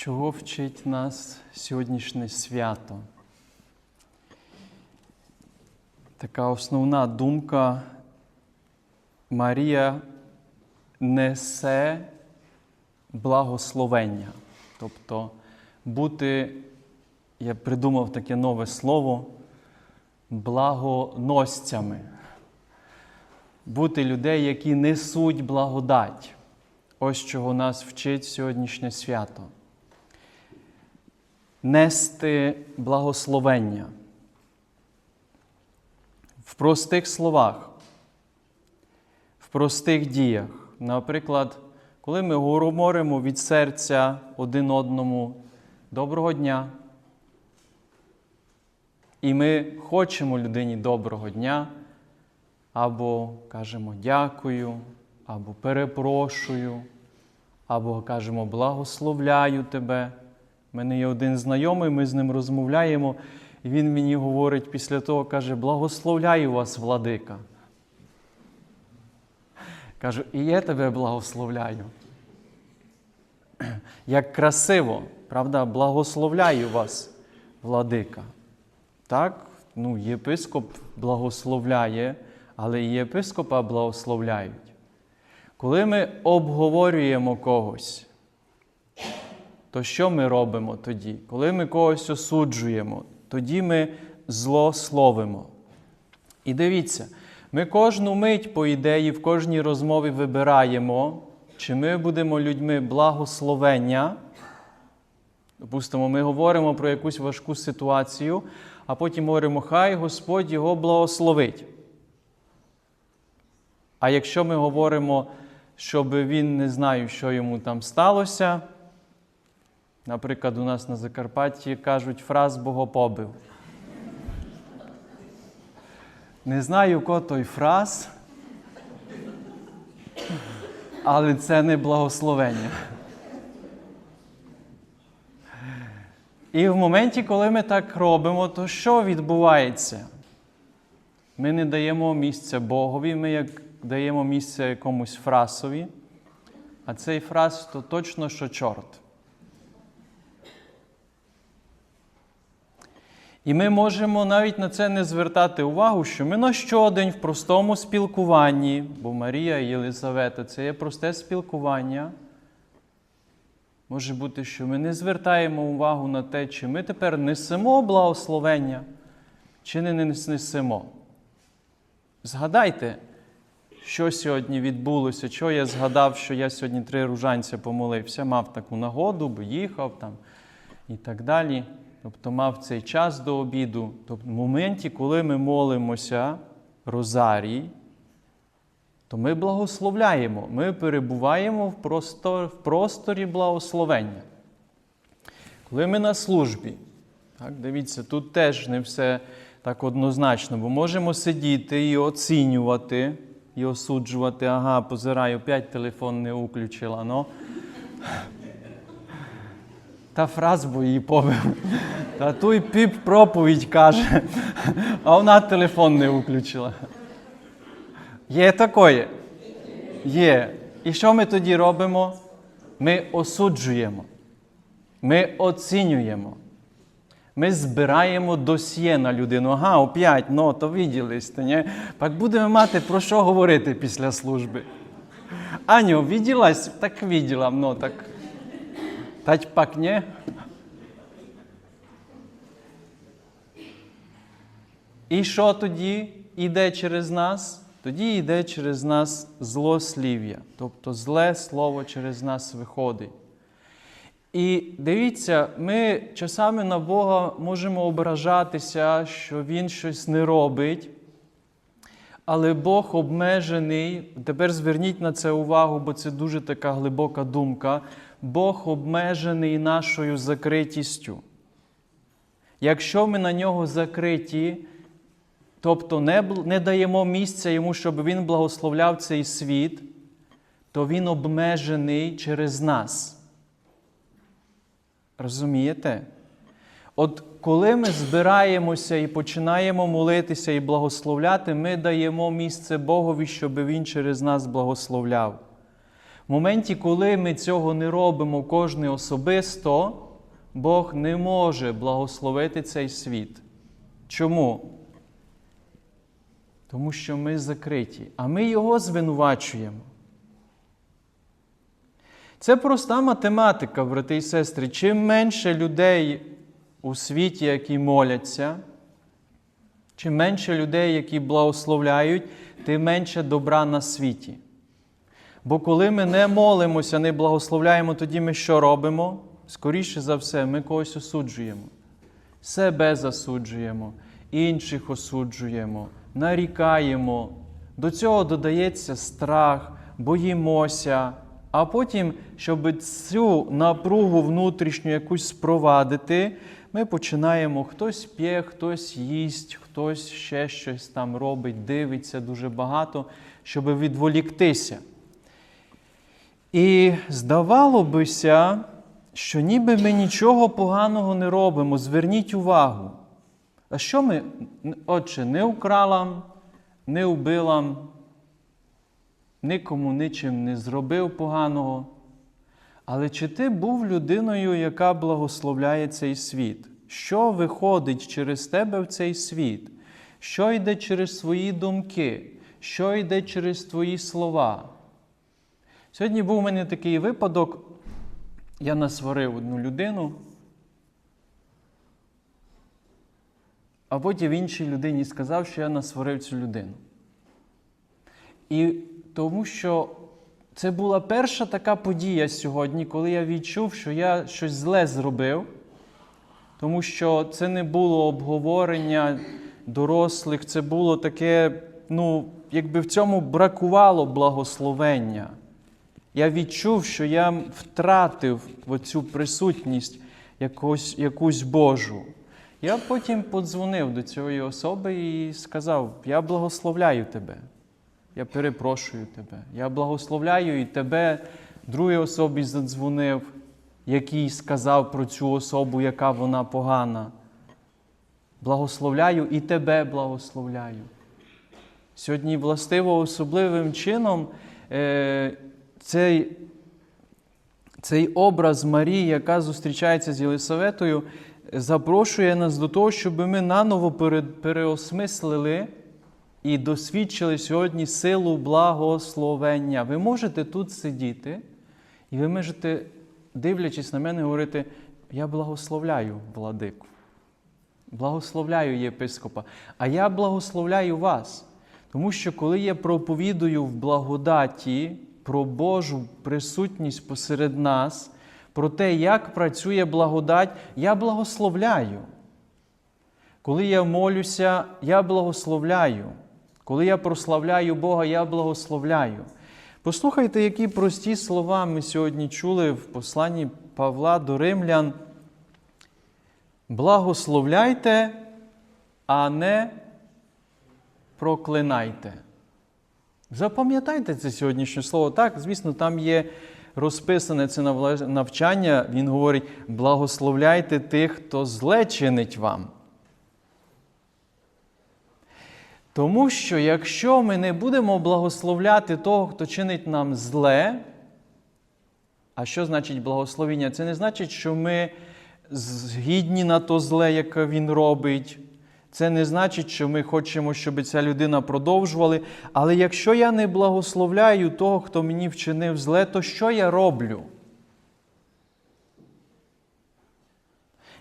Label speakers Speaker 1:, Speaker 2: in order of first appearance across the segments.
Speaker 1: Чого вчить нас сьогоднішнє свято? Така основна думка Марія несе благословення. Тобто бути, я придумав таке нове слово, благоносцями. Бути людей, які несуть благодать. Ось чого нас вчить сьогоднішнє свято. Нести благословення. В простих словах, в простих діях. Наприклад, коли ми говоримо від серця один одному доброго дня, і ми хочемо людині доброго дня, або кажемо дякую, або перепрошую, або кажемо благословляю тебе. У мене є один знайомий, ми з ним розмовляємо, і він мені говорить після того, каже, благословляю вас, владика. Кажу, і я тебе благословляю. Як красиво, правда, благословляю вас, владика. Так, ну, єпископ благословляє, але і єпископа благословляють. Коли ми обговорюємо когось, то що ми робимо тоді? Коли ми когось осуджуємо, тоді ми злословимо. І дивіться, ми кожну мить, по ідеї, в кожній розмові вибираємо, чи ми будемо людьми благословення. Допустимо, ми говоримо про якусь важку ситуацію, а потім говоримо, хай Господь його благословить. А якщо ми говоримо, щоб він не знаю, що йому там сталося, наприклад, у нас на Закарпатті кажуть фраз богопобив. Не знаю, ко той фраз, але це не благословення. І в моменті, коли ми так робимо, то що відбувається? Ми не даємо місця Богові, ми як даємо місце якомусь фрасові, а цей фраз то точно що чорт. І ми можемо навіть на це не звертати увагу, що ми на щодень в простому спілкуванні, бо Марія і Єлизавета це є просте спілкування. Може бути, що ми не звертаємо увагу на те, чи ми тепер несемо благословення, чи не несемо. Згадайте, що сьогодні відбулося, що я згадав, що я сьогодні три ружанця помолився, мав таку нагоду, бо їхав там і так далі. Тобто мав цей час до обіду. Тобто, в моменті, коли ми молимося розарій, то ми благословляємо, ми перебуваємо в, простор, в просторі благословення. Коли ми на службі, так, дивіться, тут теж не все так однозначно, бо можемо сидіти і оцінювати, і осуджувати, ага, позираю, п'ять телефон не уключила. Ну. Та фраз бо її побив. Та той піп проповідь каже, а вона телефон не виключила. Є такое? Є. І що ми тоді робимо? Ми осуджуємо, ми оцінюємо. Ми збираємо досьє на людину. Ага, опять, ну, то виділись, то ні? Так будемо мати про що говорити після служби. Аню, виділась? Так виділа, ну так. Тать пак ні? І що тоді йде через нас? Тоді йде через нас злослів'я, тобто зле слово через нас виходить. І дивіться, ми часами на Бога можемо ображатися, що Він щось не робить. Але Бог обмежений, тепер зверніть на це увагу, бо це дуже така глибока думка. Бог обмежений нашою закритістю. Якщо ми на нього закриті, тобто не, не даємо місця йому, щоб він благословляв цей світ, то він обмежений через нас. Розумієте? От коли ми збираємося і починаємо молитися і благословляти, ми даємо місце Богові, щоб Він через нас благословляв. В моменті, коли ми цього не робимо кожен особисто, Бог не може благословити цей світ. Чому? Тому що ми закриті, а ми його звинувачуємо. Це проста математика, брати і сестри. Чим менше людей у світі, які моляться, чим менше людей, які благословляють, тим менше добра на світі. Бо коли ми не молимося, не благословляємо, тоді ми що робимо? Скоріше за все, ми когось осуджуємо. Себе засуджуємо, інших осуджуємо, нарікаємо. До цього додається страх, боїмося. А потім, щоб цю напругу внутрішню якусь спровадити, ми починаємо хтось п'є, хтось їсть, хтось ще щось там робить, дивиться дуже багато, щоб відволіктися. І здавало бися, що ніби ми нічого поганого не робимо. Зверніть увагу. А що ми, отче, не украла, не вбила, нікому нічим не зробив поганого. Але чи ти був людиною, яка благословляє цей світ? Що виходить через тебе в цей світ? Що йде через свої думки? Що йде через твої слова? Сьогодні був у мене такий випадок. Я насварив одну людину, а потім іншій людині сказав, що я насварив цю людину. І тому що це була перша така подія сьогодні, коли я відчув, що я щось зле зробив, тому що це не було обговорення дорослих, це було таке, ну, якби в цьому бракувало благословення. Я відчув, що я втратив оцю присутність якусь, якусь Божу. Я потім подзвонив до цієї особи і сказав: Я благословляю тебе. Я перепрошую тебе. Я благословляю і тебе, другій особі задзвонив, який сказав про цю особу, яка вона погана. Благословляю і тебе благословляю. Сьогодні, властиво, особливим чином е, цей, цей образ Марії, яка зустрічається з Єлисаветою, запрошує нас до того, щоб ми наново пере, переосмислили і досвідчили сьогодні силу благословення. Ви можете тут сидіти, і ви можете, дивлячись на мене, говорити: Я благословляю владику, благословляю єпископа, а я благословляю вас. Тому що коли я проповідую в благодаті про Божу присутність посеред нас, про те, як працює благодать, я благословляю. Коли я молюся, я благословляю. Коли я прославляю Бога, я благословляю. Послухайте, які прості слова ми сьогодні чули в посланні Павла до Римлян. Благословляйте, а не проклинайте. Запам'ятайте це сьогоднішнє слово. Так, звісно, там є розписане це навчання. Він говорить: благословляйте тих, хто зле чинить вам. Тому що якщо ми не будемо благословляти того, хто чинить нам зле, а що значить благословіння? Це не значить, що ми згідні на то зле, яке він робить. Це не значить, що ми хочемо, щоб ця людина продовжувала. Але якщо я не благословляю того, хто мені вчинив зле, то що я роблю?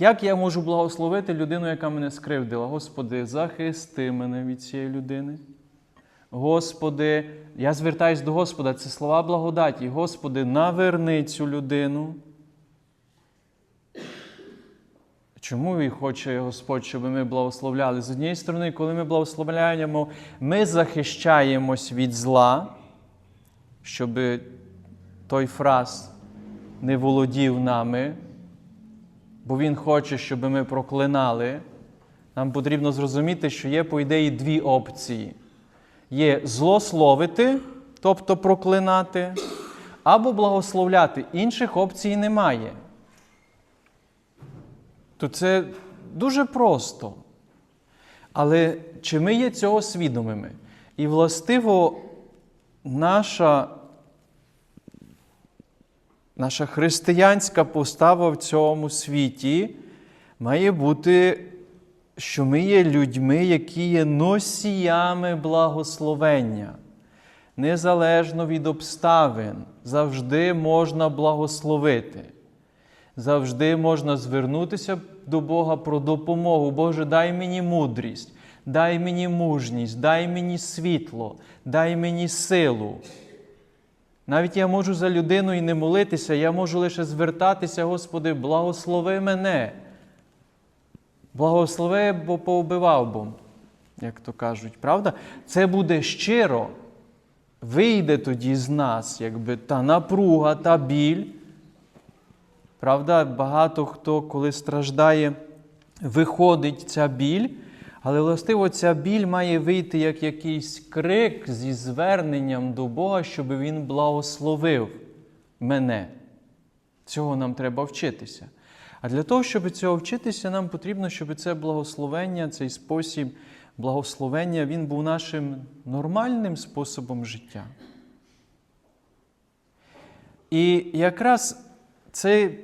Speaker 1: Як я можу благословити людину, яка мене скривдила? Господи, захисти мене від цієї людини. Господи, я звертаюсь до Господа, це слова благодаті. Господи, наверни цю людину. Чому і хоче Господь, щоб ми благословляли? З однієї сторони, коли ми благословляємо, ми захищаємось від зла, щоб той фраз не володів нами, бо Він хоче, щоб ми проклинали. Нам потрібно зрозуміти, що є, по ідеї, дві опції: є злословити, тобто проклинати, або благословляти. Інших опцій немає то це дуже просто. Але чи ми є цього свідомими? І властиво наша наша християнська постава в цьому світі має бути, що ми є людьми, які є носіями благословення. Незалежно від обставин, завжди можна благословити. Завжди можна звернутися до Бога про допомогу. Боже, дай мені мудрість, дай мені мужність, дай мені світло, дай мені силу. Навіть я можу за людину і не молитися, я можу лише звертатися, Господи, благослови мене. Благослови, бо поубивав бо, як то кажуть, правда? Це буде щиро. Вийде тоді з нас, якби та напруга, та біль. Правда, багато хто, коли страждає, виходить ця біль, але властиво ця біль має вийти як якийсь крик зі зверненням до Бога, щоб Він благословив мене. Цього нам треба вчитися. А для того, щоб цього вчитися, нам потрібно, щоб це благословення, цей спосіб благословення, він був нашим нормальним способом життя. І якраз цей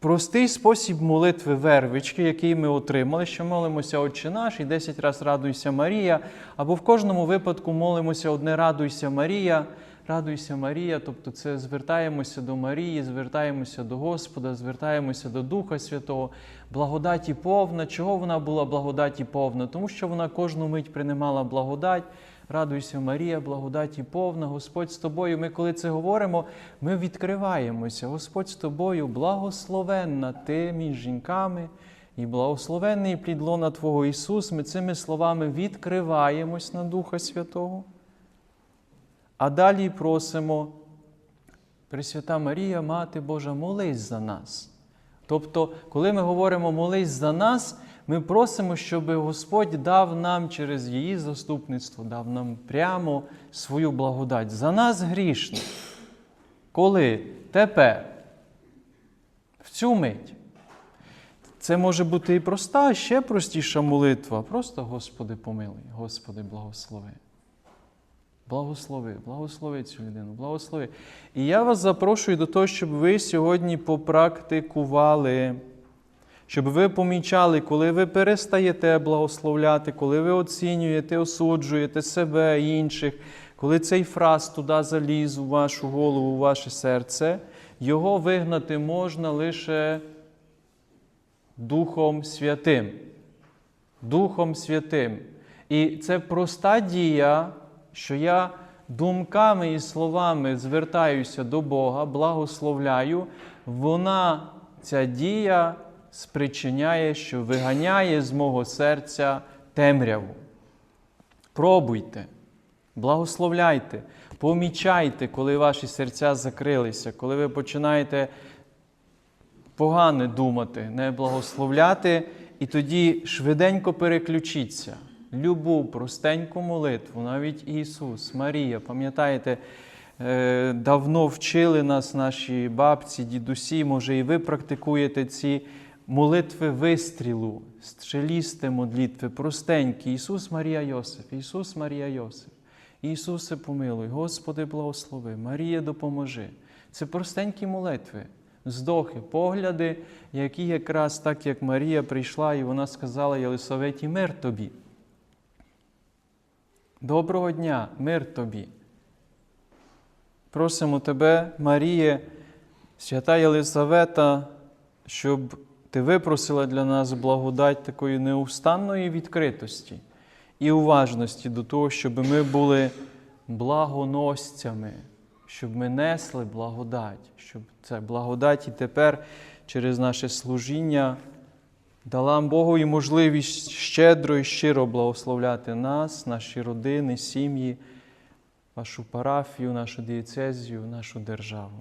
Speaker 1: простий спосіб молитви вервички, який ми отримали, що молимося Отче наш і 10 разів радуйся Марія, або в кожному випадку молимося одне радуйся Марія, радуйся Марія, тобто це звертаємося до Марії, звертаємося до Господа, звертаємося до Духа Святого, благодаті повна. Чого вона була благодаті повна? Тому що вона кожну мить приймала благодать. Радуйся, Марія, благодаті повна, Господь з тобою. Ми, коли це говоримо, ми відкриваємося. Господь з тобою, благословенна ти між жінками, і благословенний плід лона Твого Ісус. Ми цими словами відкриваємось на Духа Святого. А далі просимо, Пресвята Марія, Мати Божа, молись за нас. Тобто, коли ми говоримо молись за нас, ми просимо, щоб Господь дав нам через її заступництво, дав нам прямо свою благодать. За нас грішних. Коли? Тепер. В цю мить. Це може бути і проста, ще простіша молитва. Просто Господи помилуй, Господи, благослови. Благослови, благослови цю людину, благослови. І я вас запрошую до того, щоб ви сьогодні попрактикували, щоб ви помічали, коли ви перестаєте благословляти, коли ви оцінюєте, осуджуєте себе інших, коли цей фраз туди заліз у вашу голову, у ваше серце, його вигнати можна лише Духом Святим. Духом Святим. І це проста дія, що я думками і словами звертаюся до Бога, благословляю, вона, ця дія, спричиняє, що виганяє з мого серця темряву. Пробуйте, благословляйте, помічайте, коли ваші серця закрилися, коли ви починаєте погане думати, не благословляти, і тоді швиденько переключіться. Любу, простеньку молитву, навіть Ісус, Марія, пам'ятаєте, е, давно вчили нас наші бабці, дідусі, може, і ви практикуєте ці молитви вистрілу, стрелісти молитви, простенькі. Ісус, Марія Йосиф, Ісус, Марія Йосиф. Ісусе, помилуй, Господи, благослови, Марія, допоможи. Це простенькі молитви, здохи, погляди, які якраз так, як Марія прийшла, і вона сказала Єлисаветі, мир тобі. Доброго дня, мир тобі. Просимо тебе, Маріє, свята Єлисавета, щоб ти випросила для нас благодать такої неустанної відкритості і уважності до того, щоб ми були благоносцями, щоб ми несли благодать, щоб ця благодать і тепер через наше служіння дала Богу і можливість щедро і щиро благословляти нас, наші родини, сім'ї, вашу парафію, нашу дієцезію, нашу державу.